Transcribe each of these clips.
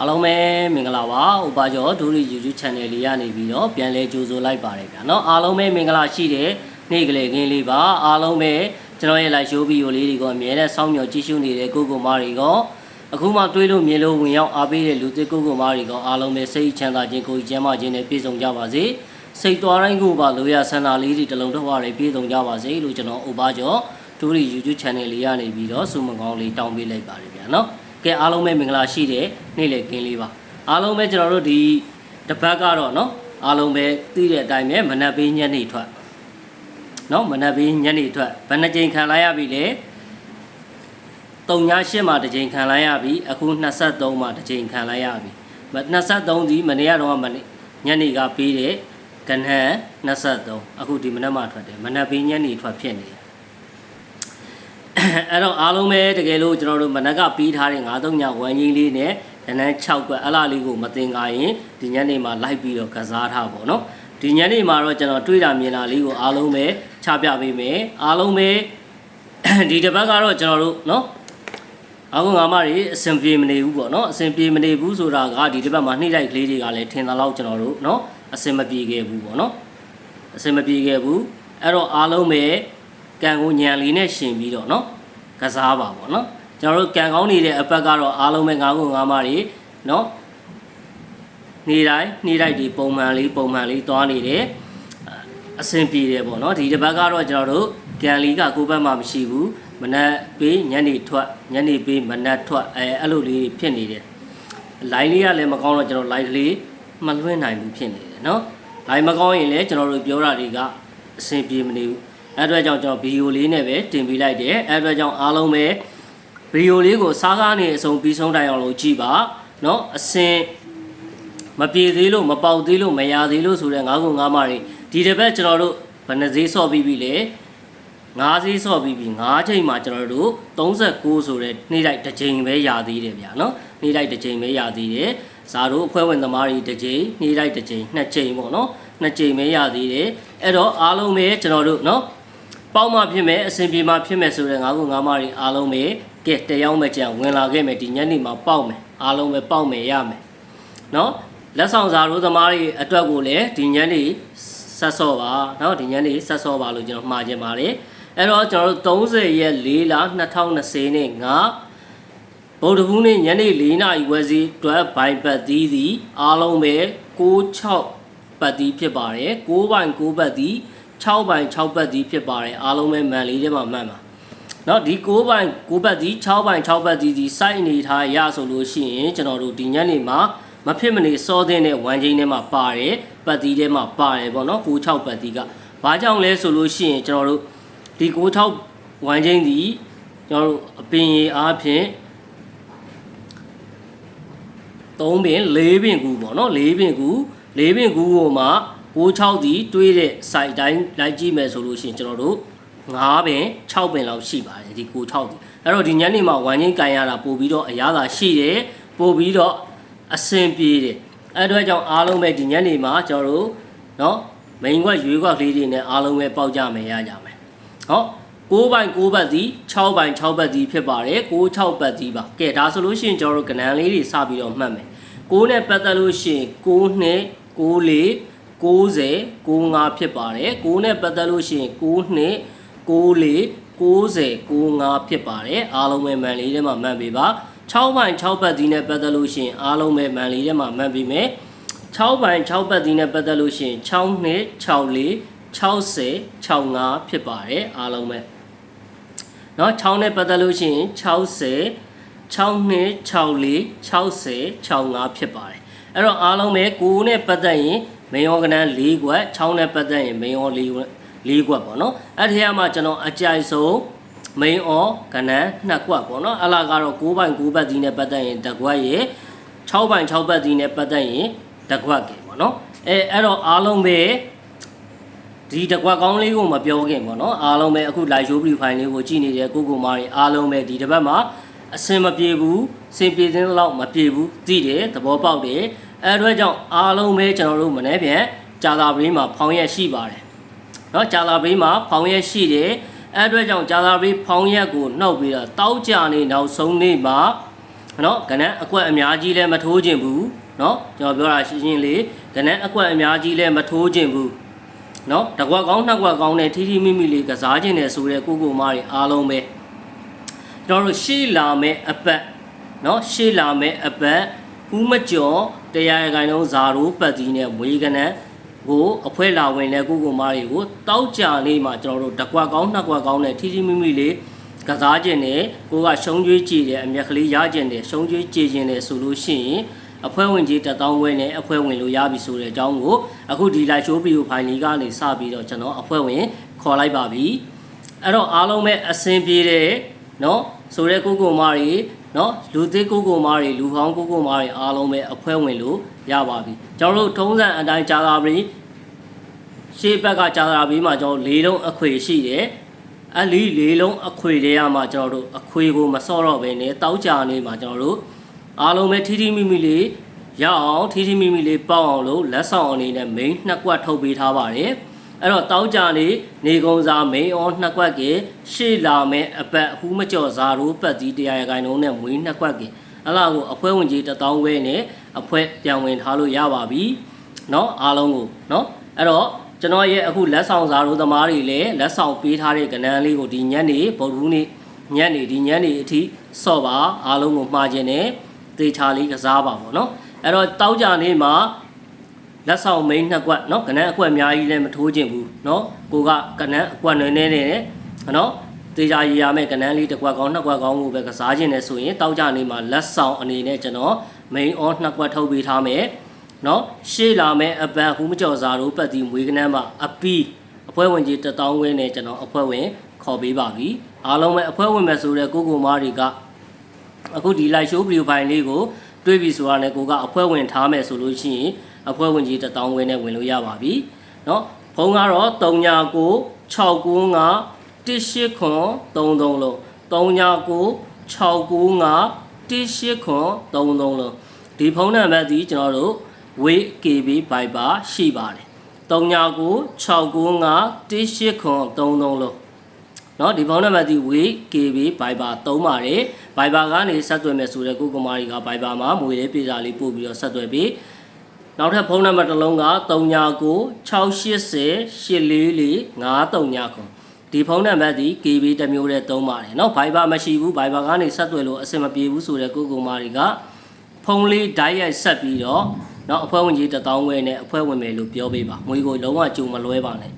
အားလုံးပဲမင်္ဂလာပါ။ဥပါကျော်ဒူရီ YouTube Channel လေးကနေပြီးတော့ပြန်လဲကြိုဆိုလိုက်ပါတယ်ဗျာ။နော်အားလုံးပဲမင်္ဂလာရှိတဲ့နေ့ကလေးခင်းလေးပါ။အားလုံးပဲကျွန်တော်ရဲ့ live show video လေးတွေကိုအမြဲတမ်းစောင့်မျှော်ကြည့်ရှုနေတဲ့ကိုကိုမာတွေကအခုမှတွေးလို့မြင်လို့ဝင်ရောက်အားပေးတဲ့လူသစ်ကိုကိုမာတွေကအားလုံးပဲစိတ်ချမ်းသာခြင်းကိုယ်ကျန်းမာခြင်းနဲ့ပြည့်စုံကြပါစေ။စိတ်တော်တိုင်းကိုပါလိုရဆန္ဒလေးတွေတလုံးတော့ရပြည့်စုံကြပါစေလို့ကျွန်တော်ဥပါကျော်ဒူရီ YouTube Channel လေးကနေပြီးတော့ဆုမကောင်းလေးတောင်းပေးလိုက်ပါတယ်ဗျာနော်။ ကဲအားလုံးပဲမင်္ဂလာရှိတဲ့နေ့လေကင်းလေးပါအားလုံးပဲကျွန်တော်တို့ဒီတစ်ပတ်ကတော့เนาะအားလုံးပဲသိတဲ့အတိုင်းပဲမနက်ပေးညနေထွက်เนาะမနက်ပေးညနေထွက်ဘယ်နှကြိမ်ခံလိုက်ရပြီလဲ3ည8မှာတစ်ကြိမ်ခံလိုက်ရပြီအခု23မှာတစ်ကြိမ်ခံလိုက်ရပြီ23ဒီမနေ့ကတော့မနေ့ညနေကပေးတဲ့ကဏ္ဍ23အခုဒီမနက်မှထွက်တယ်မနက်ပေးညနေထွက်ဖြစ်နေတယ် အဲ့တော့အားလုံးပဲတကယ်လို့ကျွန်တော်တို့မနက်ကပြီးထားတဲ့9-3ညဝမ်းကြီးလေးနဲ့နန်း6ကွက်အလားလေးကိုမတင်ကားရင်ဒီညနေမှာလိုက်ပြီးတော့ကစားထားပါတော့ဒီညနေမှာတော့ကျွန်တော်တွေးတာမြင်တာလေးကိုအားလုံးပဲချပြပေးမယ်အားလုံးပဲဒီတစ်ပတ်ကတော့ကျွန်တော်တို့နော်အခုငါမတွေအဆင်ပြေမနေဘူးပေါ့နော်အဆင်ပြေမနေဘူးဆိုတာကဒီတစ်ပတ်မှာနှိမ့်လိုက်ကလေးတွေကလည်းထင်သလောက်ကျွန်တော်တို့နော်အဆင်မပြေခဲ့ဘူးပေါ့နော်အဆင်မပြေခဲ့ဘူးအဲ့တော့အားလုံးပဲ ကံကိုညံလေးနဲ့ရှင်ပြီးတော့เนาะ ကစားပါပေါ့နော်ကျွန်တော်တို့ကံကောင်းနေတဲ့အပတ်ကတော့အားလုံးပဲ9ခု9မားတွေနော်နေ့တိုင်းနေ့တိုင်းဒီပုံမှန်လေးပုံမှန်လေးသွားနေတယ်အဆင်ပြေတယ်ပေါ့နော်ဒီတစ်ပတ်ကတော့ကျွန်တော်တို့ကံလီကကိုယ့်ဘက်မှာမရှိဘူးမနက်ပေးညနေထွက်ညနေပေးမနက်ထွက်အဲအဲ့လိုလေးဖြစ်နေတယ် line လေးကလည်းမကောင်းတော့ကျွန်တော် line လေးမလွှင့်နိုင်ဘူးဖြစ်နေတယ်နော် line မကောင်းရင်လည်းကျွန်တော်တို့ပြောတာတွေကအဆင်ပြေမနေဘူး အဲ့အတွက်ကြောင့်ကျွန်တော်ဗီဒီယိုလေးနဲ့ပဲတင်ပေးလိုက်တယ်အဲ့အတွက်ကြောင့်အားလုံးပဲဗီဒီယိုလေးကိုစားကားနေအဆုံးပြီးဆုံးတိုင်အောင်လို့ကြည့်ပါနော်အဆင်မပြေသေးလို့မပေါက်သေးလို့မရသေးလို့ဆိုတဲ့ငါးခုငါးမတွေဒီတစ်ပတ်ကျွန်တော်တို့ဘယ်နှဈေးဆော့ပြီးပြီလဲငါးဈေးဆော့ပြီးပြီငါးချိန်မှာကျွန်တော်တို့39ဆိုတဲ့နေ့တိုင်းတစ်ချိန်ပဲရသေးတယ်ဗျာနော်နေ့တိုင်းတစ်ချိန်ပဲရသေးတယ်ဇာတို့အဖွဲ့ဝင်သမားတွေတစ်ချိန်နေ့တိုင်းတစ်ချိန်နှစ်ချိန်ပေါ့နော်နှစ်ချိန်ပဲရသေးတယ်အဲ့တော့အားလုံးပဲကျွန်တော်တို့နော် ပေါက်မှဖြစ်မယ်အဆင်ပြေမှဖြစ်မယ်ဆိုတဲ့ငါးခုငါးမတွေအားလုံးပဲကဲတယောက်မဲ့ကြံဝင်လာခဲ့မယ်ဒီညနေမှာပေါက်မယ်အားလုံးပဲပေါက်မယ်ရမယ်နော်လက်ဆောင်စာတို့သမားတွေအတွက်ကိုလည်းဒီညနေဆက်စော့ပါနော်ဒီညနေဆက်စော့ပါလို့ကျွန်တော်မှာခြင်းပါတယ်အဲ့တော့ကျွန်တော်တို့30ရက်4လ2020နဲ့ငါဗုဒ္ဓဟူးနေ့ညနေ4နာရီဝယ်စီတွဲဘိုင်ပတ်သီးသည်အားလုံးပဲ66ပတ်သီးဖြစ်ပါတယ်9ဘိုင်9ပတ်သီး 6ပိုင်း6ဘတ်ဒီဖြစ်ပါတယ်အားလုံးပဲမန်လေးထဲမှာမှန်ပါเนาะဒီ9ပိုင်း9ဘတ်ဒီ6ပိုင်း6ဘတ်ဒီဒီ site အနေထားရဆိုလို့ရှိရင်ကျွန်တော်တို့ဒီညနေမှာမဖြစ်မနေစောသင်းတဲ့ဝမ်ချင်းထဲမှာပါတယ်ပတ်ဒီထဲမှာပါတယ်ပေါ့နော်96ပတ်ဒီကဘာကြောင့်လဲဆိုလို့ရှိရင်ကျွန်တော်တို့ဒီ96ဝမ်ချင်းဒီကျွန်တော်တို့အပင်ရအားဖြင့်3ပင်4ပင်ကူပေါ့နော်4ပင်ကူ4ပင်ကူကိုမှ 6သည်တွေးတဲ့ site တိုင်းလိုက်ကြည့်မယ်ဆိုလို့ရှိရင်ကျွန်တော်တို့9ပင်6ပင်လောက်ရှိပါတယ်ဒီ6သည်အဲ့တော့ဒီညနေမှာဝမ်းချင်းကန်ရတာပို့ပြီးတော့အရသာရှိတယ်ပို့ပြီးတော့အဆင်ပြေတယ်အဲ့တော့ကြောင့်အားလုံးပဲဒီညနေမှာကျွန်တော်တို့เนาะမိန်ခွက်ရွေးခွက်ကလေးတွေနဲ့အားလုံးပဲပေါက်ကြမယ်ရကြမယ်ဟော9ပိုင်9ဘတ်စီ6ပိုင်6ဘတ်စီဖြစ်ပါတယ်9 6ဘတ်စီပါကဲဒါဆိုလို့ရှိရင်ကျွန်တော်တို့ကဏ္ဍလေးတွေစပြီးတော့မှတ်မယ်9နဲ့ပတ်သက်လို့ရှိရင်9 2 9 4 60 95ဖြစ်ပါတယ်6နဲ့ပတ်သက်လို့ရှိရင်6နှစ်64 90 95ဖြစ်ပါတယ်အားလုံးပဲမှန်လေးထဲမှာမှန်ပေးပါ6ပိုင်း6ဘတ်ဒီနဲ့ပတ်သက်လို့ရှိရင်အားလုံးပဲမှန်လေးထဲမှာမှန်ပေးမယ်6ပိုင်း6ဘတ်ဒီနဲ့ပတ်သက်လို့ရှိရင်6နှစ်64 60 65ဖြစ်ပါတယ်အားလုံးပဲเนาะ6နဲ့ပတ်သက်လို့ရှိရင်60 6နှစ်64 60 65ဖြစ်ပါတယ်အဲ့တော့အားလုံးပဲ9နဲ့ပတ်သက်ရင် မေယောကနန်း၄ခွက်6နဲ့ပတ်သက်ရင်မေယော၄၄ခွက်ပေါ့နော်အဲ့ဒီမှာကျွန်တော်အကြိုက်ဆုံးမိန်အောကနန်း2ခွက်ပေါ့နော်အလားကတော့9ပိုင်9ဘတ်ဒီနဲ့ပတ်သက်ရင်တစ်ခွက်ရေ6ပိုင်6ဘတ်ဒီနဲ့ပတ်သက်ရင်တစ်ခွက်ကပေါ့နော်အဲအဲ့တော့အားလုံးပဲဒီတကွက်ကောင်းလေးကိုမပြောခင်ပေါ့နော်အားလုံးပဲအခု live show profile လေးကိုကြည့်နေတဲ့ကိုကိုမားတွေအားလုံးပဲဒီတစ်ပတ်မှာအဆင်မပြေဘူးစင်ပြေတဲ့လောက်မပြေဘူးသိတယ်သဘောပေါက်တယ် အဲအတွက်ကြောင့်အားလုံးပဲကျွန်တော်တို့မနေ့ပြန်ကြာသာပရင်းမှာဖောင်းရက်ရှိပါတယ်เนาะကြာသာပရင်းမှာဖောင်းရက်ရှိတယ်အဲအတွက်ကြောင့်ကြာသာပရင်းဖောင်းရက်ကိုနှုတ်ပြီးတော့တောက်ကြနေနောက်ဆုံးနေ့မှာ နော်ကနန်းအကွက်အများကြီးလည်းမထိုးခြင်းဘူးနော်ကျွန်တော်ပြောတာရှင်းရှင်းလေးကနန်းအကွက်အများကြီးလည်းမထိုးခြင်းဘူးနော်တကွက်ကောင်းနှစ်ကွက်ကောင်းနဲ့ထီထီမိမိလေးကစားခြင်းနဲ့ဆိုတဲ့ကိုကိုမားတွေအားလုံးပဲကျွန်တော်တို့ရှေ့လာမဲ့အပတ်နော်ရှေ့လာမဲ့အပတ် ဦးမကျော်တရားရဂိုင်းလုံးဇာရိုးပတ်ကြီးနဲ့မွေးကနန်ကိုအဖွဲလာဝင်တဲ့ကိုကိုမားတွေကိုတောက်ကြလေးမှာကျွန်တော်တို့တကွက်ကောင်းနှစ်ကွက်ကောင်းနဲ့ထီထီမိမိလေးကစားကျင်တယ်ကိုကရှုံးကျွေးကြည်တယ်အမျက်ကလေးရကျင်တယ်ရှုံးကျွေးကြည်ကျင်တယ်ဆိုလို့ရှိရင်အဖွဲဝင်ကြီးတက်တောင်းဝဲနဲ့အဖွဲဝင်လို့ရပြီဆိုတဲ့အကြောင်းကိုအခုဒီလိုက်ရှိုးဗီဒီယိုဖိုင်လေးကနေစပြီးတော့ကျွန်တော်အဖွဲဝင်ခေါ်လိုက်ပါပြီအဲ့တော့အားလုံးပဲအဆင်ပြေတယ်နော် ဆိုတဲ့ကိုကိုမတွေနော်လူသေးကိုကိုမတွေလူဟောင်းကိုကိုမတွေအားလုံးပဲအဖွဲဝင်လို့ရပါပြီကျွန်တော်တို့ထုံးစံအတိုင်းဂျာတာပရီရှေ့ဘက်ကဂျာတာပရီမှာကျွန်တော်၄လုံးအခွေရှိတယ်အလီ၄လုံးအခွေတွေရမှာကျွန်တော်တို့အခွေကိုမစော့တော့ဘဲနဲ့တောက်ကြနေမှာကျွန်တော်တို့အားလုံးပဲထီထီမိမိလေးရအောင်ထီထီမိမိလေးပေါက်အောင်လို့လက်ဆောင်အနေနဲ့ main နှစ်ကွက်ထုတ်ပေးထားပါတယ်။ အဲ့တော့တောက်ကြနေနေကုံစာ main on နှစ်ကွက်ကရှေ့လာမဲ့အပတ်အဟူးမကြော်စာရိုးပတ်ကြီးတရားရခိုင်လုံးနဲ့မွေးနှစ်ကွက်ကအဲ့လာကိုအဖွဲဝင်ကြီးတစ်တောင်းခွဲနဲ့အဖွဲပြန်ဝင်ထားလို့ရပါပြီเนาะအားလုံးကိုเนาะအဲ့တော့ ကျွန်တော်ရဲ့အခုလက်ဆောင်စာရိုးသမားတွေလည်းလက်ဆောင်ပေးထားတဲ့ကဏ္ဍလေးကိုဒီညနေဗုဒ္ဓဟူးနေ့ညနေဒီညနေအထိစော့ပါအားလုံးကိုမှားခြင်းနဲ့သေချာလေးကစားပါပေါ့နော်အဲ့တော့တောက်ကြနေမှာ လက်ဆောင်မိန်းနှစ်ကွက်เนาะကဏ္ဍအကွက်အများကြီးလည်းမထိုးခြင်းဘူးเนาะကိုကကဏ္ဍအကွက်နည်းနည်းနဲ့เนาะသေချာရည်ရမယ်ကဏ္ဍလေးတစ်ကွက်ကောင်းနှစ်ကွက်ကောင်းကိုပဲကစားခြင်းနဲ့ဆိုရင်တောက်ကြနေမှာလက်ဆောင်အနေနဲ့ကျွန်တော် main on နှစ်ကွက်ထုတ်ပေးထားမယ် နော်ရှေ့လာမဲ့အပန်ဟူးမကျော်စာတို့ပတ်တီမွေးကနန်းမှာအပီးအဖွဲ့ဝင်ကြီးတထောင်ဝင်းနဲ့ကျွန်တော်အဖွဲ့ဝင်ခေါ်ပေးပါပြီအားလုံးပဲအဖွဲ့ဝင်မဲ့ဆိုတဲ့ကိုကိုမားတွေကအခုဒီ live show video file လေးကိုတွေးပြီးဆိုတာနဲ့ကိုကအဖွဲ့ဝင်ထားမယ်ဆိုလို့ရှိရင် အဖွဲ့ဝင်ကြီးတထောင်ဝင်းနဲ့ဝင်လို့ရပါပြီနော်ဖုန်းကတော့399695 18ခွန်33လုံး399695 18ခွန်33လုံးဒီဖုန်းနံပါတ်ဒီကျွန်တော်တို့ way KB Viber ရှိပါတယ်399695 18ခွန်33လုံးเนาะဒီဖုန်းနံပါတ်ဒီ way KB Viber သုံးပါတယ် Viber ကနေဆက်သွယ်မယ်ဆိုတဲ့ကိုကမာရီက Viber မှာမွေလေးပြေစာလေးပို့ပြီးတော့ဆက်သွယ်ပြီး နောက်ထပ်ဖုန်းနံပါတ်တစ်လုံးက399680 844 539ခွန်ဒီဖုန်းနံပါတ်ဒီ KB တစ်မျိုးနဲ့သုံးပါတယ်เนาะ Viber မရှိဘူး Viber ကနေဆက်သွယ်လို့အဆင်မပြေဘူးဆိုတဲ့ကိုကိုမာရီက ဖုန်းလေးဓာတ်ရိုက်ဆက်ပြီးတော့เนาะအဖွဲ့ဝင်ကြီးတစ်တောင်းခွဲနဲ့အဖွဲ့ဝင်မယ်လို့ပြောပေးပါငွေကိုလုံးဝကြုံမလွဲပါနဲ့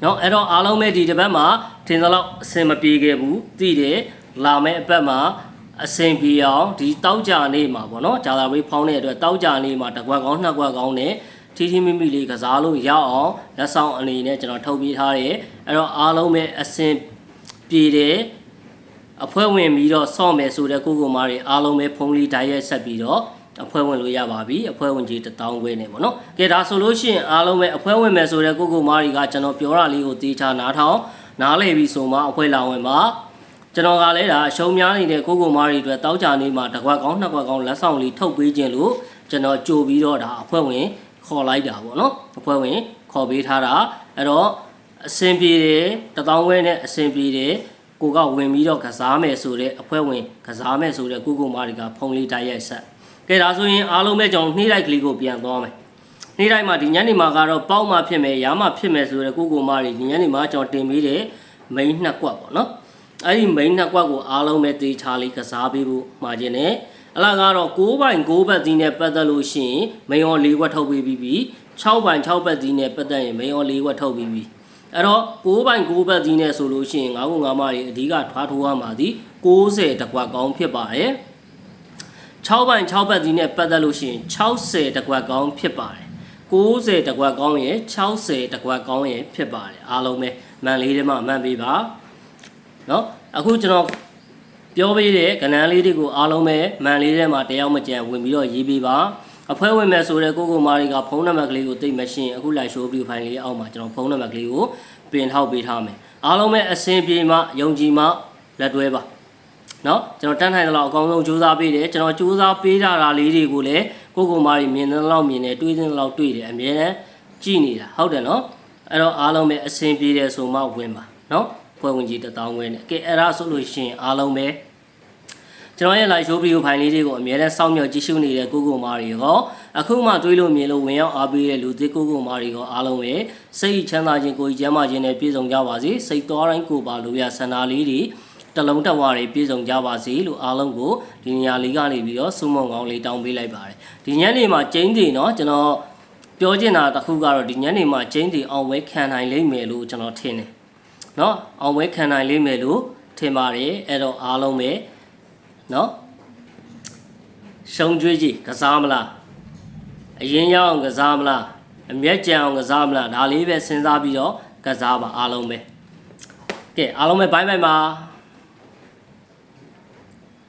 เนาะအဲ့တော့အားလုံးပဲဒီတစ်ပတ်မှာထင်သလောက်အဆင်မပြေခဲ့ဘူးသိတယ်လာမယ့်အပတ်မှာ အဆင်ပြေအောင်ဒီတောက်ကြနေမှာပေါ့နော်ဂျာလာဝေးဖောင်းတဲ့အတွက်တောက်ကြနေမှာတစ်ခွက်ကောင်းနှစ်ခွက်ကောင်းနဲ့ထီထီမိမိလေးကစားလို့ရအောင်လက်ဆောင်အနေနဲ့ကျွန်တော်ထုတ်ပေးထားတယ်အဲ့တော့အားလုံးပဲအဆင်ပြေတယ်အဖွဲ့ဝင်ပြီးတော့ဆော့မယ်ဆိုတဲ့ကိုကိုမားတွေအားလုံးပဲဖုန်းလေးဓာတ်ရိုက်ဆက်ပြီးတော့အဖွဲ့ဝင်လို့ရပါပြီအဖွဲ့ဝင်ကြီး1000ခွဲနေပေါ့နော်ကဲဒါဆိုလို့ရှိရင်အားလုံးပဲအဖွဲ့ဝင်မယ်ဆိုတဲ့ကိုကိုမားတွေကကျွန်တော်ပြောတာလေးကိုတေချာနားထောင်နားလည်ပြီဆိုမှအဖွဲ့လာဝင်ပါ ကျွန်တော်ကလည်းဒါအရှုံးများနေတဲ့ကိုကိုမားတွေအတွက်တောက်ကြနေမှာတစ်ခွက်ကောင်းနှစ်ခွက်ကောင်းလက်ဆောင်လေးထုတ်ပေးခြင်းလို့ကျွန်တော်ကြိုပြီးတော့ဒါအဖွဲ့ဝင်ခေါ်လိုက်တာပေါ့နော်အဖွဲ့ဝင်ခေါ်ပေးထားတာအဲ့တော့အဆင်ပြေတယ်1000ခွဲနဲ့အဆင်ပြေတယ်ကိုကဝင်ပြီးတော့ကစားမယ်ဆိုတဲ့အဖွဲ့ဝင်ကစားမယ်ဆိုတဲ့ကိုကိုမာတွေကဖုန်းလေးတိုက်ရိုက်ဆက်ကဲဒါဆိုရင်အားလုံးပဲကျွန်တော်နှိမ့်လိုက်ကလေးကိုပြန်သွားမယ်နှိမ့်လိုက်မှာဒီညနေမှာကတော့ပေါက်မှဖြစ်မယ်ရားမှဖြစ်မယ်ဆိုတဲ့ကိုကိုမာတွေဒီညနေမှာကျွန်တော်တင်ပေးတဲ့ main နှစ်ကွက်ပေါ့နော် အဲ့ဒီ main နှစ်ကွက်ကိုအားလုံးပဲတေချာလေးကစားပေးဖို့မှာခြင်းနဲ့အလားကတော့6ပိုင်6ဘက်သီးနဲ့ပတ်သက်လို့ရှိရင်မိန်ော်၄ခွက်ထုတ်ပေးပြီးပြီ6ပိုင်6ဘက်သီးနဲ့ပတ်သက်ရင်မိန်ော်၄ခွက်ထုတ်ပြီးပြီအဲ့တော့6ပိုင်6ဘက်သီးနဲ့ဆိုလို့ရှိရင်9ခု9မတွေအဓိကထွားထိုးရမှာဒီ60တကွက်ကောင်းဖြစ်ပါတယ်6ပိုင်6ဘက်သီးနဲ့ပတ်သက်လို့ရှိရင်60တကွက်ကောင်းဖြစ်ပါတယ်90တကွက်ကောင်းရင်60တကွက်ကောင်းရင်ဖြစ်ပါတယ်အားလုံးပဲမှန်လေးတွေမှမှန်ပေးပါ เนาะအခုကျွန်တော်ပြောပေးတဲ့ကဏ္ဍလေးတွေကိုအားလုံးပဲမှန်လေးထဲမှာတရားမကြံဝင်ပြီးတော့ရေးပေးပါအဖွဲဝင်မယ်ဆိုတဲ့ကိုကိုမာရီကဖုန်းနံပါတ်ကလေးကိုသိမရှင်းအခုလိုက် show view file လေးအောက်မှာကျွန်တော်ဖုန်းနံပါတ်ကလေးကိုပြင်ထောက်ပေးထားမယ်အားလုံးပဲအဆင်ပြေမှယုံကြည်မှလက်တွဲပါเนาะကျွန်တော်တန်းထိုင်တဲ့လောက်အကောင်းဆုံးစူးစမ်းပေးတယ်ကျွန်တော်စူးစမ်းပေးထားတာလေးတွေကိုလည်းကိုကိုမာရီမြင်တဲ့လောက်မြင်တယ်တွေးတဲ့လောက်တွေးတယ်အမြဲတမ်းကြည့်နေတာဟုတ်တယ်နော်အဲ့တော့အားလုံးပဲအဆင်ပြေတယ်ဆိုမှဝင်ပါเนาะ ဖွဲ့ဝင်ကြီးတစ်တောင်းခွဲနဲ့ကဲအဲ့ဒါဆိုလို့ရှိရင်အားလုံးပဲ ကျွန်တော်ရဲ့ live show video file လေးတွေကိုအများနဲ့စောင့်မျှော်ကြည့်ရှုနေတဲ့ကိုကိုမာတွေရောအခုမှတွေးလို့မြင်လို့ဝင်ရောက်အားပေးတဲ့လူသစ်ကိုကိုမာတွေရောအားလုံးပဲစိတ်ချမ်းသာခြင်းကိုယ်ကြီးကျမ်းမာခြင်းနဲ့ပြည့်စုံကြပါစေစိတ်တော်တိုင်းကိုပါလို့ရဆန္ဒလေးတွေတလုံးတက်ဝါတွေပြည့်စုံကြပါစေလို့အားလုံးကိုဒီနေရာလေးကနေပြီးတော့ဆုမွန်ကောင်းလေးတောင်းပေးလိုက်ပါတယ်ဒီညနေမှာကျင်းတည်เนาะကျွန်တော်ပြောချင်တာတစ်ခုကတော့ဒီညနေမှာကျင်းတည်အောင်ဝဲခံနိုင်လိမ့်မယ်လို့ကျွန်တော်ထင်တယ် နော်အောင်ပွဲခံနိုင်လိမ့်မယ်လို့ထင်ပါတယ်အဲ့တော့အားလုံးပဲနော်ရှုံးကြွေးကြီးကစားမလားအရင်ရောက်အောင်ကစားမလားအမျက်ကြံအောင်ကစားမလားဒါလေးပဲစဉ်းစားပြီးတော့ကစားပါအားလုံးပဲကဲအားလုံးပဲဘိုင်းဘိုင်းပါ